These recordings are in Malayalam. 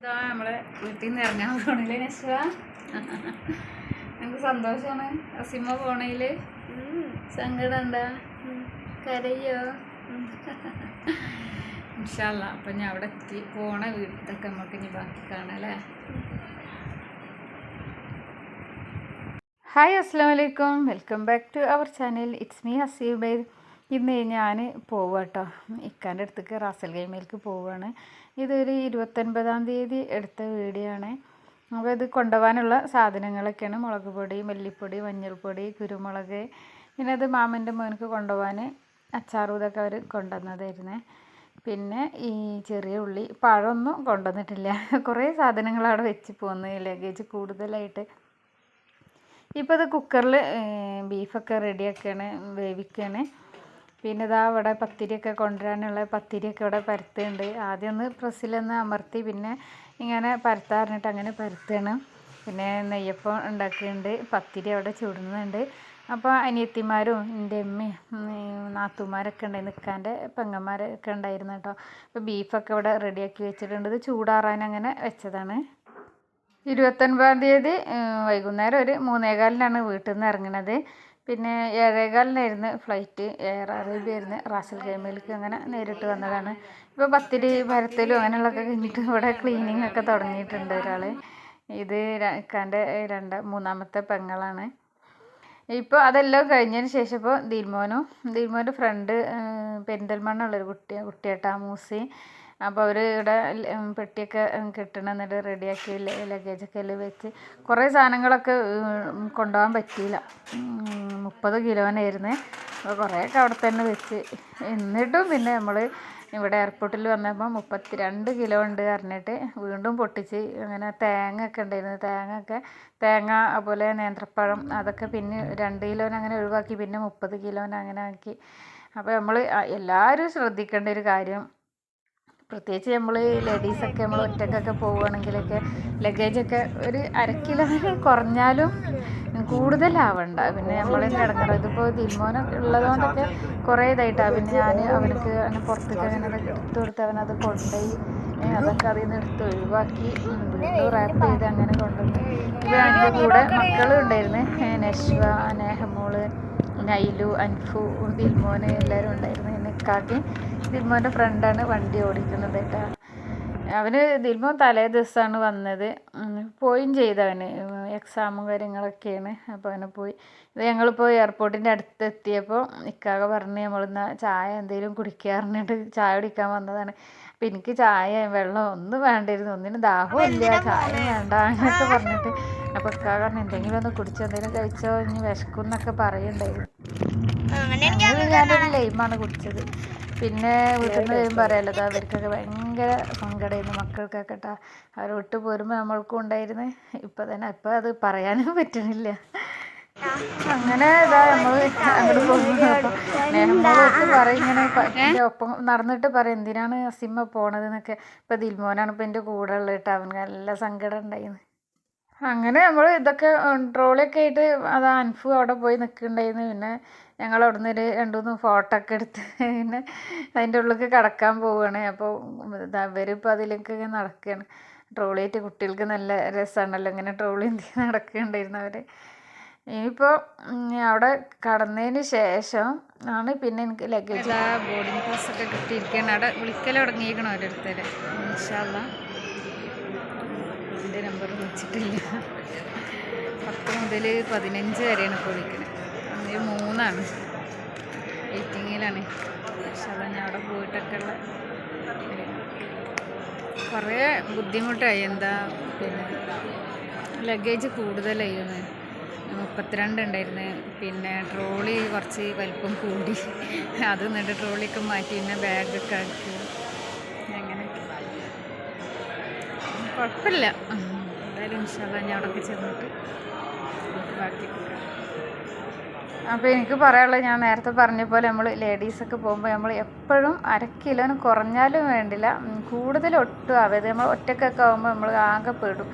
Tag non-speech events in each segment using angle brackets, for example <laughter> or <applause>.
ഇതാ നമ്മളെ വീട്ടിൽ നിന്ന് ഇറങ്ങാൻ പോണില്ലേ നശ്വ നമുക്ക് സന്തോഷമാണ് അസിമ പോണേൽ. സങ്കടം ഉണ്ടാ കരയോ? ഇൻഷല്ല അപ്പം ഞാൻ അവിടെ എത്തി. പോണ വീട്ടിലൊക്കെ നമുക്ക് ഇനി ബാക്കി കാണാല്ലേ ഹായ് അസ്സാം വലൈക്കും welcome back to our channel. It's me അസീബൈ ബൈദ് ഇന്ന് ഞാൻ പോവുക കേട്ടോ ഇക്കാന്റെ അടുത്തേക്ക് റാസൽ ഗെയിമിലേക്ക് പോവുകയാണ് ഇതൊരു ഇരുപത്തൊൻപതാം തീയതി എടുത്ത വീഡിയോ ആണ് അപ്പോൾ ഇത് കൊണ്ടുപോകാനുള്ള സാധനങ്ങളൊക്കെയാണ്. മുളക് പൊടി മല്ലിപ്പൊടി മഞ്ഞൾപ്പൊടി കുരുമുളക് പിന്നെ അത് മാമന്റെ മോനക്ക് കൊണ്ടുപോകാൻ അച്ചാറും ഇതൊക്കെ അവർ കൊണ്ടുവന്നതായിരുന്നേ. പിന്നെ ഈ ചെറിയ ഉള്ളി പഴമൊന്നും കൊണ്ടുവന്നിട്ടില്ല. കുറേ സാധനങ്ങൾ അവിടെ വെച്ച് പോകുന്നു ലഗേജ് കൂടുതലായിട്ട്. ഇപ്പോൾ ഇത് കുക്കറിൽ ബീഫൊക്കെ റെഡിയാക്കുകയാണ് വേവിക്കുകയാണ് പിന്നെ ഇതാ ഇവിടെ പത്തിരിയൊക്കെ കൊണ്ടുവരാനുള്ള പത്തിരിയൊക്കെ ഇവിടെ പരത്തുന്നുണ്ട്. ആദ്യം ഒന്ന് പ്രസ്സിലൊന്ന് അമർത്തി പിന്നെ ഇങ്ങനെ പരത്താറിഞ്ഞിട്ട് അങ്ങനെ പരത്തുകയാണ്. പിന്നെ നെയ്യപ്പം ഉണ്ടാക്കിയിട്ടുണ്ട് പത്തിരി അവിടെ ചൂടുന്നുണ്ട്. അപ്പോൾ അനിയത്തിമാരും എന്റെ അമ്മയും നാത്തുമാരൊക്കെ ഉണ്ടായി നിൽക്കാന്റെ പെങ്ങന്മാരൊക്കെ ഉണ്ടായിരുന്നു കേട്ടോ. അപ്പോൾ ബീഫൊക്കെ ഇവിടെ റെഡിയാക്കി വെച്ചിട്ടുണ്ട്. ഇത് ചൂടാറാൻ അങ്ങനെ വെച്ചതാണ്. ഇരുപത്തൊൻപതാം തീയതി വൈകുന്നേരം ഒരു മൂന്നേകാലിനാണ് വീട്ടിൽ നിന്ന് ഇറങ്ങുന്നത് പിന്നെ ഏഴേകാലിനായിരുന്നു ഫ്ലൈറ്റ് എയർ അറേബ്യ ആയിരുന്നു. റാസൽ ഗൈമയിലേക്ക് അങ്ങനെ നേരിട്ട് വന്നതാണ്. ഇപ്പോൾ പത്തിരി പരത്തലും അങ്ങനെയുള്ളതൊക്കെ കഴിഞ്ഞിട്ട് ഇവിടെ ക്ലീനിങ് ഒക്കെ തുടങ്ങിയിട്ടുണ്ട് ഒരാൾ ഇത് ഇക്കാന്റെ രണ്ട് മൂന്നാമത്തെ പെങ്ങളാണ്. ഇപ്പോൾ അതെല്ലാം കഴിഞ്ഞതിന് ശേഷം ഇപ്പോൾ ദിൽമോനും ദിൽമോന്റെ ഫ്രണ്ട് പെരിന്തൽമണ്ണ ഉള്ളൊരു കുട്ടി കുട്ടിയേട്ടാ മൂസി. അപ്പോൾ അവർ ഇവിടെ പെട്ടിയൊക്കെ കിട്ടണം എന്നിട്ട് റെഡിയാക്കി ലഗേജൊക്കെ അതിൽ വെച്ച് കുറേ സാധനങ്ങളൊക്കെ കൊണ്ടുപോകാൻ പറ്റിയില്ല. മുപ്പത് കിലോനായിരുന്നു. അപ്പോൾ കുറേയൊക്കെ അവിടെ തന്നെ വെച്ച് എന്നിട്ടും പിന്നെ നമ്മൾ ഇവിടെ എയർപോർട്ടിൽ വന്നപ്പോൾ മുപ്പത്തി രണ്ട് കിലോ ഉണ്ട് പറഞ്ഞിട്ട് വീണ്ടും പൊട്ടിച്ച് അങ്ങനെ തേങ്ങ ഒക്കെ ഉണ്ടായിരുന്നു. തേങ്ങ ഒക്കെ തേങ്ങ അതുപോലെ നേന്ത്രപ്പഴം അതൊക്കെ പിന്നെ രണ്ട് കിലോന് അങ്ങനെ ഒഴിവാക്കി പിന്നെ മുപ്പത് കിലോന് അങ്ങനെ ആക്കി. അപ്പോൾ നമ്മൾ എല്ലാവരും ശ്രദ്ധിക്കേണ്ട ഒരു കാര്യം പ്രത്യേകിച്ച് നമ്മൾ ലേഡീസൊക്കെ നമ്മൾ ഒറ്റക്കൊക്കെ പോവുകയാണെങ്കിലൊക്കെ ലഗേജൊക്കെ ഒരു അര കിലോ കുറഞ്ഞാലും കൂടുതലാവണ്ട. പിന്നെ നമ്മളെ കിടക്കണം ഇതിപ്പോൾ ദിൽമോന ഉള്ളതുകൊണ്ടൊക്കെ കുറേ ഇതായിട്ടാണ് പിന്നെ ഞാൻ അവനക്ക് അങ്ങനെ പുറത്തേക്ക് അങ്ങനെ അതൊക്കെ എടുത്തു കൊടുത്ത് അവനത് കൊണ്ടുപോയി അതൊക്കെ അതിൽ നിന്ന് എടുത്ത് ഒഴിവാക്കി. റാപ്പ് ചെയ്ത് അങ്ങനെ കൊണ്ടുവന്നു. ഇപ്പോൾ എന്റെ കൂടെ മക്കളും ഉണ്ടായിരുന്നു. നശ്വ നേഹമോൾ നൈലു അൻഫു ദിൽമോന് എല്ലാവരും ഉണ്ടായിരുന്നു. എന്നെക്കാക്കി ദിൽമോന്റെ ഫ്രണ്ടാണ് വണ്ടി ഓടിക്കുന്നത് കേട്ടോ. അവന് ദിൽമോൻ തലേ ദിവസമാണ് വന്നത്. പോയും ചെയ്തവന് എക്സാമും കാര്യങ്ങളൊക്കെയാണ്. അപ്പോൾ അവനെ പോയി. ഇത് ഞങ്ങളിപ്പോൾ എയർപോർട്ടിന്റെ അടുത്ത് എത്തിയപ്പോൾ ഇക്കാക പറഞ്ഞ് നമ്മളിന്ന് ചായ എന്തെങ്കിലും കുടിക്കാറിഞ്ഞിട്ട് ചായ കുടിക്കാൻ വന്നതാണ്. അപ്പം എനിക്ക് ചായ വെള്ളം ഒന്നും വേണ്ടിയിരുന്നു. ഒന്നിനും ദാഹവും ഇല്ല. ചായ വേണ്ട അങ്ങനെയൊക്കെ പറഞ്ഞിട്ട്. അപ്പോൾ ഇക്കാക പറഞ്ഞു എന്തെങ്കിലും ഒന്ന് കുടിച്ചോ എന്തെങ്കിലും കഴിച്ചോ ഇനി വിശക്കും എന്നൊക്കെ പറയുന്നുണ്ടായിരുന്നു. ഞാനൊരു ലൈമാണ് കുടിച്ചത്. പിന്നെ വീട്ടിൽ നിന്ന് വരുമ്പോൾ അറിയാലോ അവർക്കൊക്കെ ഭയങ്കര സങ്കടമായിരുന്നു മക്കൾക്കൊക്കെ കേട്ടോ അവർ വിട്ടു പോരുമ്പോൾ നമ്മൾക്കും ഉണ്ടായിരുന്നു. ഇപ്പം തന്നെ ഇപ്പം അത് പറയാനും പറ്റുന്നില്ല അങ്ങനെ ഇതാ നമ്മൾ അങ്ങോട്ട് പോകുന്നു. അപ്പം നേഹമ്മളൊക്കെ പറയും ഇങ്ങനെ എന്റെ ഒപ്പം നടന്നിട്ട് പറയും എന്തിനാണ് സിമ്മ പോണത് എന്നൊക്കെ ഇപ്പം ദിൽമോനാണ് ഇപ്പം എന്റെ കൂടെ ഉള്ളത് കേട്ടോ അവന് നല്ല സങ്കടം ഉണ്ടായിരുന്നു. അങ്ങനെ നമ്മൾ ഇതൊക്കെ ട്രോളിയൊക്കെ ആയിട്ട് അത് അൻഫു അവിടെ പോയി നിൽക്കുന്നുണ്ടായിരുന്നു. പിന്നെ ഞങ്ങൾ അവിടെ നിന്ന് ഒരു രണ്ട് മൂന്ന് ഫോട്ടോ ഒക്കെ എടുത്ത് പിന്നെ അതിന്റെ ഉള്ളിലേക്ക് കടക്കാൻ പോവുകയാണ് അപ്പോൾ അവരിപ്പോൾ അതിലേക്ക് നടക്കുകയാണ്. ട്രോളിയായിട്ട് കുട്ടികൾക്ക് നല്ല രസമാണല്ലോ ഇങ്ങനെ ട്രോളി എന്ത് നടക്കുകയുണ്ടായിരുന്നു അവർ ഇനിയിപ്പോൾ അവിടെ കടന്നതിന് ശേഷം ആണ് പിന്നെ എനിക്ക് ലഗേജ് ബോർഡിംഗ് പാസ് ഒക്കെ കിട്ടിയിരിക്കുകയാണ്. അവിടെ വിളിക്കൽ തുടങ്ങിയിരിക്കണം ഓരോരുത്തർ ഇൻഷാല്ല എന്റെ നമ്പർ വിളിച്ചിട്ടില്ല. പത്ത് മുതൽ പതിനഞ്ച് വരെയാണ് ഇപ്പോൾ വിളിക്കുന്നത് ഒരു മൂന്നാണ്. വെയിറ്റിങ്ങിലാണ് പക്ഷെ അതാണ് ഞാൻ അവിടെ പോയിട്ടൊക്കെ ഉള്ള കുറേ ബുദ്ധിമുട്ടായി. എന്താ പിന്നെ ലഗേജ് കൂടുതലായിരുന്നു. മുപ്പത്തിരണ്ട് ഉണ്ടായിരുന്നു. പിന്നെ ട്രോളി കുറച്ച് വലിപ്പം കൂടി. അത് എന്നിട്ട് ട്രോളിയൊക്കെ മാറ്റി. പിന്നെ ബാഗൊക്കെ ആക്കി. അങ്ങനെ കുഴപ്പമില്ല. എന്തായാലും ഇൻഷാല്ല ഞാൻ അവിടെ ചെന്നിട്ട് ബാക്കി അപ്പോൾ എനിക്ക് പറയാനുള്ളത് ഞാൻ നേരത്തെ പറഞ്ഞ പോലെ നമ്മൾ ലേഡീസൊക്കെ പോകുമ്പോൾ നമ്മൾ എപ്പോഴും അര കിലോന് കുറഞ്ഞാലും വേണ്ടില്ല. കൂടുതൽ ഒട്ടും ആവരുത്. നമ്മൾ ഒറ്റക്കൊക്കെ ആകുമ്പോൾ നമ്മൾ ആകെ പെടും.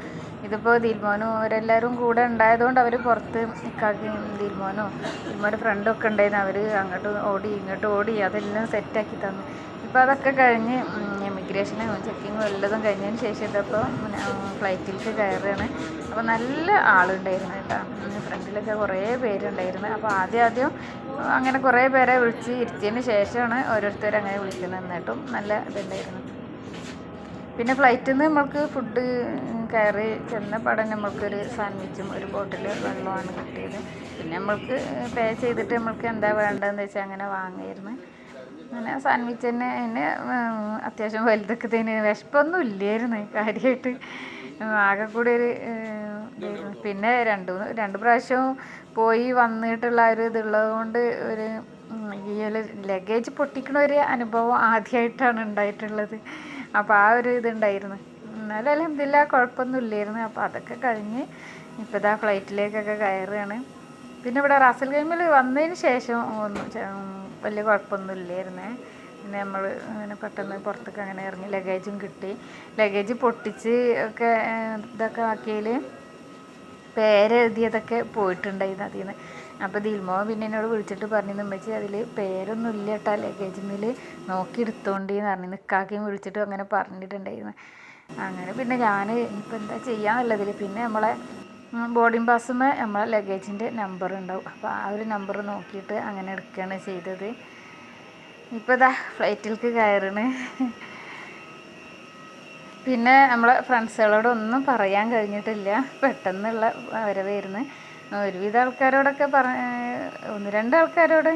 ഇതിപ്പോൾ ദിൽമോനും അവരെല്ലാവരും കൂടെ ഉണ്ടായതുകൊണ്ട് അവർ പുറത്ത് നിൽക്കാക്കി ദിൽമോനോ ദിൽമോന്റെ ഫ്രണ്ടും ഒക്കെ ഉണ്ടായിരുന്നു. അവർ അങ്ങോട്ട് ഓടി ഇങ്ങോട്ട് ഓടി അതെല്ലാം സെറ്റാക്കി തന്നു. ഇപ്പോൾ അതൊക്കെ കഴിഞ്ഞ് ഇമിഗ്രേഷനും ചെക്കിങ്ങും എല്ലതും കഴിഞ്ഞതിന് ശേഷം ഇതപ്പോൾ ഫ്ലൈറ്റിലേക്ക് കയറുകയാണ്. അപ്പോൾ നല്ല ആളുണ്ടായിരുന്നു കേട്ടോ. ഫ്രണ്ടിലൊക്കെ കുറേ പേരുണ്ടായിരുന്നു. അപ്പോൾ ആദ്യം ആദ്യം അങ്ങനെ കുറേ പേരെ വിളിച്ച് ഇരുത്തിയതിന് ശേഷമാണ് ഓരോരുത്തരും അങ്ങനെ വിളിക്കുന്നത് എന്നിട്ടും നല്ല ഇതുണ്ടായിരുന്നു. പിന്നെ ഫ്ലൈറ്റിൽ നിന്ന് നമ്മൾക്ക് ഫുഡ് കയറി ചെന്ന പടം നമ്മൾക്കൊരു സാൻഡ്വിച്ചും ഒരു ബോട്ടിൽ വെള്ളമാണ് കിട്ടിയത്. പിന്നെ നമ്മൾക്ക് പേ ചെയ്തിട്ട് നമ്മൾക്ക് എന്താ വേണ്ടതെന്ന് വെച്ചാൽ അങ്ങനെ വാങ്ങിയിരുന്നു. അങ്ങനെ സാൻഡ്വിച്ച് തന്നെ അതിന് അത്യാവശ്യം വലുതൊക്കെ തന്നെ വിശപ്പൊന്നും ഇല്ലായിരുന്നു കാര്യമായിട്ട് ആകെ കൂടി ഒരു പിന്നെ രണ്ട് രണ്ട് പ്രാവശ്യവും പോയി വന്നിട്ടുള്ള ഒരു ഇതുള്ളത് കൊണ്ട് ഒരു ഈ ഒരു ലഗേജ് പൊട്ടിക്കണ ഒരു അനുഭവം ആദ്യമായിട്ടാണ് ഉണ്ടായിട്ടുള്ളത്. അപ്പോൾ ആ ഒരു ഇതുണ്ടായിരുന്നു. എന്നാലും അലഹമില്ല കുഴപ്പമൊന്നും ഇല്ലായിരുന്നു. അപ്പോൾ അതൊക്കെ കഴിഞ്ഞ് ഇപ്പോൾ ഇതാ ഫ്ലൈറ്റിലേക്കൊക്കെ കയറുകയാണ്. പിന്നെ ഇവിടെ റാസൽ ഗെയിമിൽ വന്നതിന് ശേഷം ഒന്നും വലിയ കുഴപ്പമൊന്നും ഇല്ലായിരുന്നേ പിന്നെ നമ്മൾ അങ്ങനെ പെട്ടെന്ന് പുറത്തേക്ക് അങ്ങനെ ഇറങ്ങി ലഗേജും കിട്ടി. ലഗേജ് പൊട്ടിച്ച് ഒക്കെ ഇതൊക്കെ ആക്കിയതിൽ പേരെഴുതിയതൊക്കെ പോയിട്ടുണ്ടായിരുന്നു അതിൽ നിന്ന് അപ്പോൾ ദിൽമോ പിന്നെ എന്നോട് വിളിച്ചിട്ട് പറഞ്ഞു നമ്മച്ചി അതിൽ പേരൊന്നും ഇല്ല കേട്ടോ ലഗേജിൽ നോക്കി എടുത്തോണ്ടിന്ന് പറഞ്ഞു നിൽക്കാക്കിയും വിളിച്ചിട്ട് അങ്ങനെ പറഞ്ഞിട്ടുണ്ടായിരുന്നു. അങ്ങനെ പിന്നെ ഞാൻ ഇപ്പം എന്താ ചെയ്യാന്നുള്ളതിൽ പിന്നെ നമ്മളെ ബോർഡിംഗ് പാസ്സുമേ നമ്മളെ ലഗേജിന്റെ നമ്പർ ഉണ്ടാവും. അപ്പോൾ ആ ഒരു നമ്പർ നോക്കിയിട്ട് അങ്ങനെ എടുക്കുകയാണ് ചെയ്തത്. ഇപ്പോൾ ഇതാ ഫ്ലൈറ്റിലേക്ക് കയറണ്. പിന്നെ നമ്മളെ ഫ്രണ്ട്സുകളോടൊന്നും പറയാൻ കഴിഞ്ഞിട്ടില്ല. പെട്ടെന്നുള്ള വരവായിരുന്നു ഒരുവിധ ആൾക്കാരോടൊക്കെ പറ ഒന്ന് രണ്ട് ആൾക്കാരോട്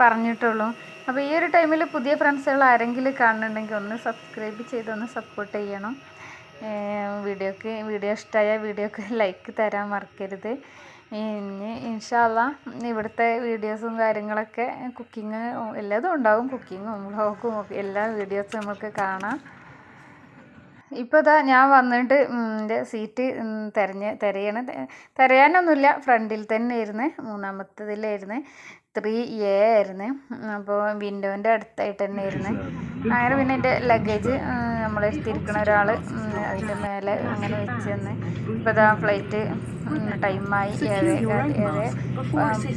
പറഞ്ഞിട്ടുള്ളൂ. അപ്പോൾ ഈ ഒരു ടൈമിൽ പുതിയ ഫ്രണ്ട്സുകൾ ആരെങ്കിലും കാണുന്നുണ്ടെങ്കിൽ ഒന്ന് സബ്സ്ക്രൈബ് ചെയ്തൊന്ന് സപ്പോർട്ട് ചെയ്യണം. വീഡിയോക്ക് വീഡിയോ ഇഷ്ടമായ വീഡിയോക്ക് <laughs> ലൈക്ക് തരാൻ മറക്കരുത്. ഇനി ഇൻഷാല്ല ഇവിടുത്തെ വീഡിയോസും കാര്യങ്ങളൊക്കെ കുക്കിങ് എല്ലാതും ഉണ്ടാവും കുക്കിങ്ങും വ്ളോഗും എല്ലാ വീഡിയോസും നമുക്ക് കാണാം. ഇപ്പോൾ ഇതാ ഞാൻ വന്നിട്ട് എന്റെ സീറ്റ് തിരഞ്ഞ് തിരയണം തിരയാനൊന്നുമില്ല ഫ്രണ്ടിൽ തന്നെ ഇരുന്ന് മൂന്നാമത്തതിലായിരുന്നു. ത്രീ എ ആയിരുന്നു. അപ്പോൾ വിൻഡോന്റെ അടുത്തായിട്ട് തന്നെ ആയിരുന്നു. അങ്ങനെ പിന്നെ എന്റെ ലഗേജ് നമ്മൾ എടുത്തിരിക്കുന്ന ഒരാൾ അതിന്റെ മേലെ അങ്ങനെ വെച്ച് തന്നെ ഇപ്പോൾ ഇതാ ഫ്ലൈറ്റ് ടൈമായി ഏഴ് ഏഴ്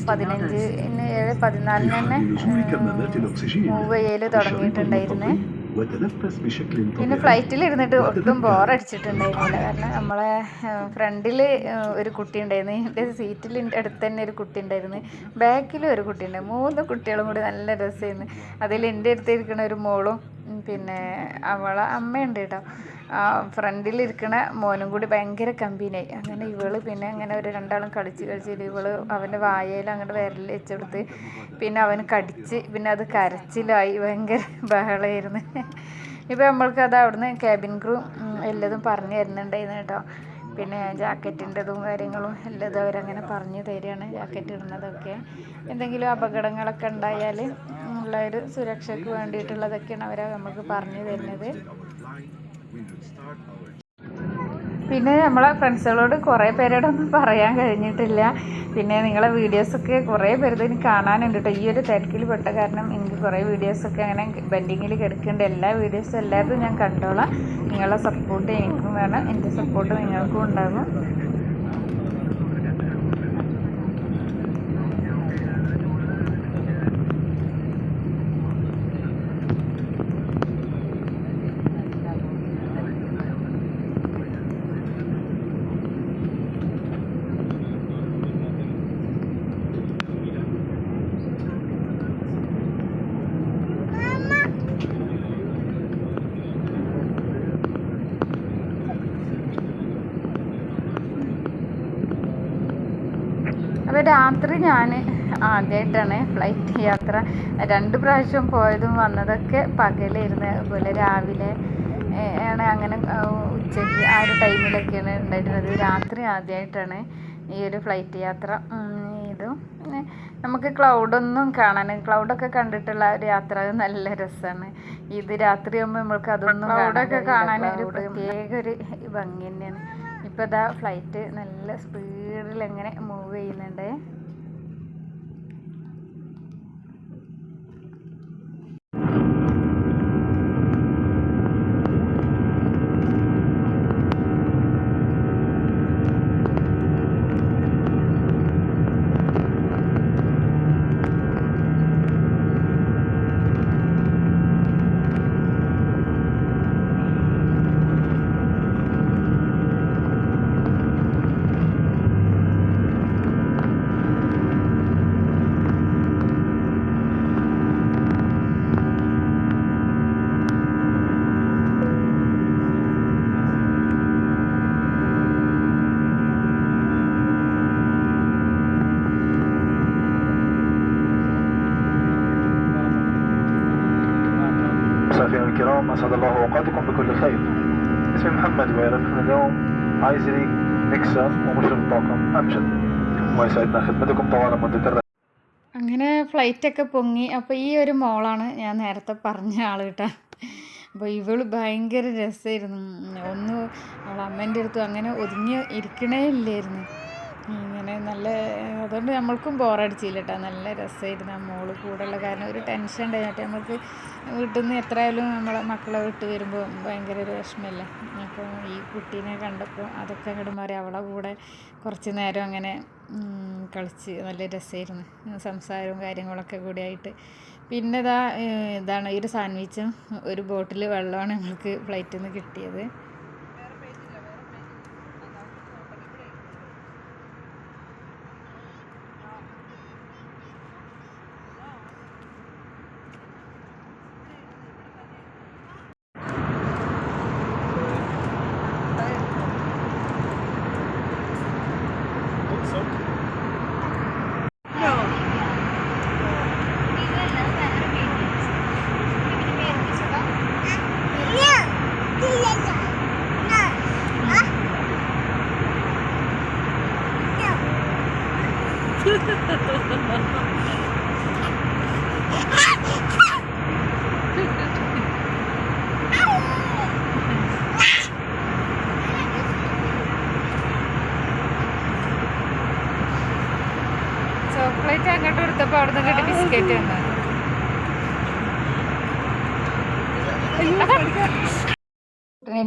പതിനഞ്ച് ഏഴ് പതിനാലിന് തന്നെ മൂവ് ചെയ്യൽ തുടങ്ങിയിട്ടുണ്ടായിരുന്നേ. പിന്നെ ഫ്ലൈറ്റിൽ ഇരുന്നിട്ട് ഒട്ടും ബോറടിച്ചിട്ടുണ്ടായിരുന്നില്ല കാരണം നമ്മളെ ഫ്രണ്ടിൽ ഒരു കുട്ടി ഉണ്ടായിരുന്നു. എന്റെ സീറ്റിൽ അടുത്ത് തന്നെ ഒരു കുട്ടി ഉണ്ടായിരുന്നു. ബാക്കിലും ഒരു കുട്ടി ഉണ്ടായിരുന്നു. മൂന്ന് കുട്ടികളും കൂടി നല്ല രസമായിരുന്നു. അതിൽ എന്റെ അടുത്ത് ഇരിക്കുന്ന ഒരു മോളും പിന്നെ അവളെ അമ്മയുണ്ട് കേട്ടോ. ഫ്രണ്ടിലിരിക്കണ മോനും കൂടി ഭയങ്കര കമ്പിനായി. അങ്ങനെ ഇവൾ പിന്നെ അങ്ങനെ ഒരു രണ്ടാളും കളിച്ച് കളിച്ചിട്ട് ഇവൾ അവന്റെ വായയിൽ അങ്ങോട്ട് വിരൽ വെച്ചെടുത്ത് പിന്നെ അവന് കടിച്ച് പിന്നെ അത് കരച്ചിലായി. ഭയങ്കര ബഹളമായിരുന്നു ഇപ്പം നമ്മൾക്ക് അത് അവിടുന്ന് ക്യാബിൻ ക്രൂ എല്ലതും പറഞ്ഞു തരുന്നുണ്ടായിരുന്നു കേട്ടോ. പിന്നെ ജാക്കറ്റിന്റെതും കാര്യങ്ങളും എല്ലതും അവരങ്ങനെ പറഞ്ഞു തരികയാണ്. ജാക്കറ്റ് ഇടുന്നതൊക്കെ. എന്തെങ്കിലും അപകടങ്ങളൊക്കെ ഉണ്ടായാൽ ഉള്ള ഒരു സുരക്ഷയ്ക്ക് വേണ്ടിയിട്ടുള്ളതൊക്കെയാണ് അവർ നമുക്ക് പറഞ്ഞു തരുന്നത്. പിന്നെ നമ്മളെ ഫ്രണ്ട്സുകളോട് കുറേ പേരോടൊന്നും പറയാൻ കഴിഞ്ഞിട്ടില്ല. പിന്നെ നിങ്ങളെ വീഡിയോസൊക്കെ കുറേ പേരുടെ എനിക്ക് കാണാനുണ്ട് കേട്ടോ ഈ ഒരു തിരക്കിൽ പെട്ട കാരണം എനിക്ക് കുറേ വീഡിയോസൊക്കെ അങ്ങനെ ബെൻഡിങ്ങിൽ കിടക്കേണ്ട എല്ലാ വീഡിയോസും എല്ലാവരും ഞാൻ കണ്ടോളാം. നിങ്ങളുടെ സപ്പോർട്ട് എനിക്കും വേണം. എന്റെ സപ്പോർട്ട് നിങ്ങൾക്കും ഉണ്ടാകും അപ്പോൾ രാത്രി ഞാൻ ആദ്യമായിട്ടാണ് ഫ്ലൈറ്റ് യാത്ര. രണ്ട് പ്രാവശ്യം പോയതും വന്നതൊക്കെ പകലായിരുന്നു അതുപോലെ രാവിലെ ആണ് അങ്ങനെ ഉച്ചയ്ക്ക് ആ ഒരു ടൈമിലൊക്കെയാണ് ഉണ്ടായിരുന്നത്. രാത്രി ആദ്യമായിട്ടാണ് ഈ ഒരു ഫ്ലൈറ്റ് യാത്ര ഇതും നമുക്ക് ക്ലൗഡൊന്നും കാണാൻ ക്ലൗഡൊക്കെ കണ്ടിട്ടുള്ള ഒരു യാത്ര. നല്ല രസമാണ് ഇത് രാത്രിയാകുമ്പോൾ നമ്മൾക്ക് അതൊന്നും ക്ലൗഡൊക്കെ കാണാൻ ഒരു പ്രത്യേക ഒരു ഭംഗി തന്നെയാണ്. ഇപ്പോൾ ഇതാ ഫ്ലൈറ്റ് നല്ല സ്പീഡിൽ എങ്ങനെ മൂവ് ചെയ്യുന്നുണ്ട്. بكل خير اسمي محمد ويرفنا اليوم عايز لي ميكسر ومشرب طاقة أمجد وما يسعدنا خدمتكم طوال مدة الرحلة അങ്ങനെ ഫ്ലൈറ്റൊക്കെ പൊങ്ങി അപ്പോൾ ഈ ഒരു മോളാണ് ഞാൻ നേരത്തെ പറഞ്ഞ ആൾ കേട്ടോ അപ്പോൾ ഇവള് ഭയങ്കര രസമായിരുന്നു ഒന്ന് അവളെ അമ്മേൻ്റെ അടുത്തും അങ്ങനെ ഒതുങ്ങി ഇരിക്കണേ ഇല്ലായിരുന്നു ഇങ്ങനെ നല്ല അതുകൊണ്ട് നമ്മൾക്കും ബോറടിച്ചില്ല കേട്ടോ നല്ല രസമായിരുന്നു ആ മോൾ കൂടെയുള്ള കാരണം ഒരു ടെൻഷൻ ഉണ്ടായിട്ട് നമുക്ക് വീട്ടിൽ നിന്ന് എത്രയായാലും നമ്മളെ മക്കളെ വിട്ട് വരുമ്പോൾ ഭയങ്കര ഒരു വിഷമമല്ലേ? അപ്പോൾ ഈ കുട്ടീനെ കണ്ടപ്പോൾ അതൊക്കെ അങ്ങോട്ട് മാറി. അവളെ കൂടെ കുറച്ച് നേരം അങ്ങനെ കളിച്ച് നല്ല രസമായിരുന്നു. സംസാരവും കാര്യങ്ങളൊക്കെ കൂടി ആയിട്ട് പിന്നെ ഇതാ ഇതാണ് ഈ ഒരു സാൻഡ്വിച്ചും ഒരു ബോട്ടിൽ വെള്ളമാണ് ഞങ്ങൾക്ക് ഫ്ലൈറ്റിൽ നിന്ന് കിട്ടിയത് ചോക്ലേറ്റ് അങ്ങോട്ട് എടുത്തപ്പോൾ അവിടെ നിന്ന് കിട്ടി ബിസ്ക്കറ്റ്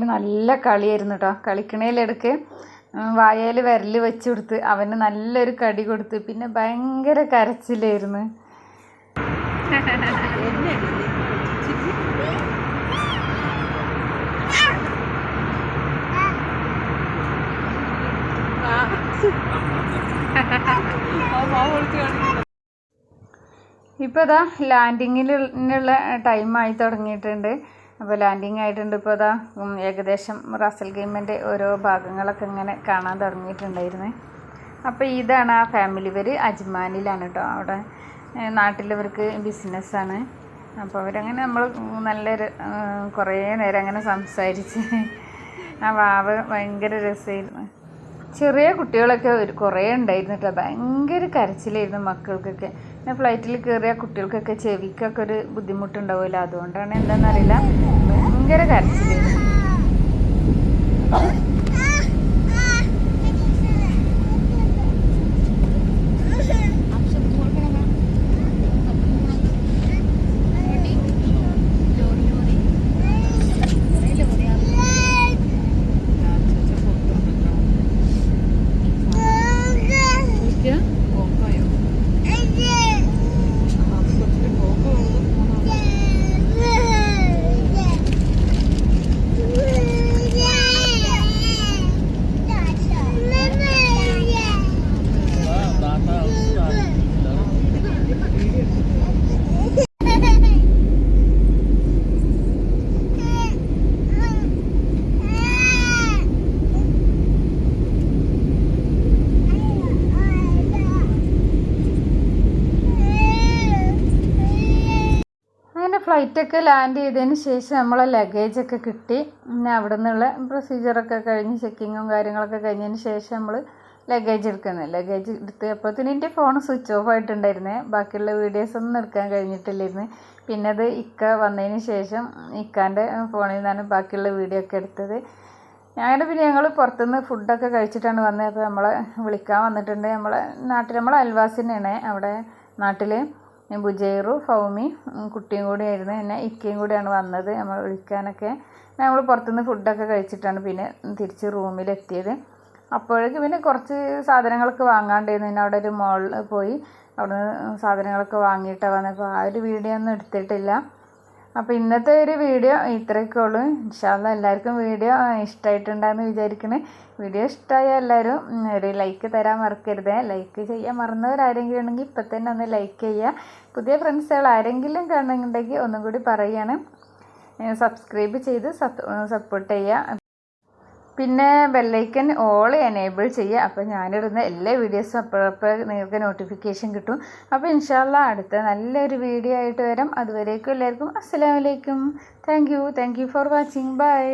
നല്ല കളിയായിരുന്നു കേട്ടോ കളിക്കണേലെടുക്ക് വായയിൽ വിരൽ വെച്ച് കൊടുത്ത് അവന് നല്ലൊരു കടി കൊടുത്ത് പിന്നെ ഭയങ്കര കരച്ചിലായിരുന്നു ഇപ്പോൾ ഇതാ ലാൻഡിങ്ങിനുള്ള ടൈമായി തുടങ്ങിയിട്ടുണ്ട്. അപ്പോൾ ലാൻഡിങ് ആയിട്ടുണ്ട് ഇപ്പോൾ ഇതാ ഏകദേശം റസൽ ഗെയിമിന്റെ ഓരോ ഭാഗങ്ങളൊക്കെ ഇങ്ങനെ കാണാൻ തുടങ്ങിയിട്ടുണ്ടായിരുന്നു. അപ്പോൾ ഇതാണ് ആ ഫാമിലി ഇവർ അജ്മാനിലാണ് കേട്ടോ അവിടെ നാട്ടിലവർക്ക് നാട്ടിലിവർക്ക് ബിസിനസ്സാണ് അപ്പോൾ അവരങ്ങനെ നമ്മൾ നല്ലൊരു കുറേ നേരം അങ്ങനെ സംസാരിച്ച് ആ വാവ് ഭയങ്കര രസമായിരുന്നു ചെറിയ കുട്ടികളൊക്കെ ഒരു കുറേ ഉണ്ടായിരുന്നു കേട്ടോ ഭയങ്കര കരച്ചിലായിരുന്നു മക്കൾക്കൊക്കെ. പിന്നെ ഫ്ലൈറ്റിൽ കയറിയ കുട്ടികൾക്കൊക്കെ ചെവിക്കൊക്കെ ഒരു ബുദ്ധിമുട്ടുണ്ടാവുമല്ലോ. അതുകൊണ്ടാണ് എന്താണെന്നറിയില്ല. ഭയങ്കര കരച്ചിലായിരുന്നു അങ്ങനെ ഫ്ലൈറ്റൊക്കെ ലാൻഡ് ചെയ്തതിന് ശേഷം നമ്മളെ ലഗേജൊക്കെ കിട്ടി. പിന്നെ അവിടെ നിന്നുള്ള പ്രൊസീജിയറൊക്കെ കഴിഞ്ഞ് ചെക്കിങ്ങും കാര്യങ്ങളൊക്കെ കഴിഞ്ഞതിന് ശേഷം നമ്മൾ ലഗേജ് എടുക്കുന്നത്. ലഗേജ് എടുത്ത് അപ്പോഴത്തേന് എന്റെ ഫോൺ സ്വിച്ച് ഓഫ് ആയിട്ടുണ്ടായിരുന്നേ. ബാക്കിയുള്ള വീഡിയോസ് ഒന്നും എടുക്കാൻ കഴിഞ്ഞിട്ടില്ലായിരുന്നു. പിന്നെ അത് ഇക്ക വന്നതിന് ശേഷം ഇക്കാന്റെ ഫോണിൽ നിന്നാണ് ബാക്കിയുള്ള വീഡിയോ ഒക്കെ എടുത്തത്. ഞങ്ങളുടെ പിന്നെ ഞങ്ങൾ പുറത്തുനിന്ന് ഫുഡൊക്കെ കഴിച്ചിട്ടാണ് വന്നത്. അപ്പോൾ നമ്മളെ വിളിക്കാൻ വന്നിട്ടുണ്ട്. നമ്മളെ നാട്ടിൽ നമ്മളെ അയൽവാസിനെയാണ് അവിടെ നാട്ടിൽ ബുജൈറു ഫൗമി കുട്ടിയും കൂടി ആയിരുന്നു. എന്നെ ഇക്കയും കൂടിയാണ് വന്നത് നമ്മൾ വിളിക്കാനൊക്കെ. നമ്മൾ പുറത്തുനിന്ന് ഫുഡൊക്കെ കഴിച്ചിട്ടാണ് പിന്നെ തിരിച്ച് റൂമിലെത്തിയത്. അപ്പോഴേക്കും പിന്നെ കുറച്ച് സാധനങ്ങളൊക്കെ വാങ്ങാണ്ടായിരുന്നു. പിന്നെ അവിടെ ഒരു മോളിൽ പോയി അവിടെ സാധനങ്ങളൊക്കെ വാങ്ങിയിട്ടാണ് വന്നത്. അപ്പോൾ ആ ഒരു വീഡിയോ ഒന്നും എടുത്തിട്ടില്ല. അപ്പോൾ ഇന്നത്തെ ഒരു വീഡിയോ ഇത്രയൊക്കെ ഉള്ളൂ. ഇൻഷാല്ല എല്ലാവർക്കും വീഡിയോ ഇഷ്ടമായിട്ടുണ്ടെന്ന് വിചാരിക്കണേ. വീഡിയോ ഇഷ്ടമായ എല്ലാവരും ഒരു ലൈക്ക് തരാൻ മറക്കരുത്. ലൈക്ക് ചെയ്യാൻ മറന്നവരാരെങ്കിലും ഉണ്ടെങ്കിൽ ഇപ്പം തന്നെ ഒന്ന് ലൈക്ക് ചെയ്യുക പുതിയ ഫ്രണ്ട്സുകൾ ആരെങ്കിലും കാണുന്നുണ്ടെങ്കിൽ ഒന്നും കൂടി പറയുകയാണ് സബ്സ്ക്രൈബ് ചെയ്ത് സപ്പോർട്ട് ചെയ്യുക പിന്നെ ബെല്ലൈക്കൻ ഓൾ എനേബിൾ ചെയ്യുക. അപ്പോൾ ഞാനിടുന്ന എല്ലാ വീഡിയോസും അപ്പോഴപ്പോൾ നിങ്ങൾക്ക് നോട്ടിഫിക്കേഷൻ കിട്ടും. അപ്പോൾ ഇൻഷാല്ല അടുത്ത നല്ലൊരു വീഡിയോ ആയിട്ട് വരാം. അതുവരേക്കും എല്ലാവർക്കും അസ്സലാമലൈക്കും thank you thank you for watching bye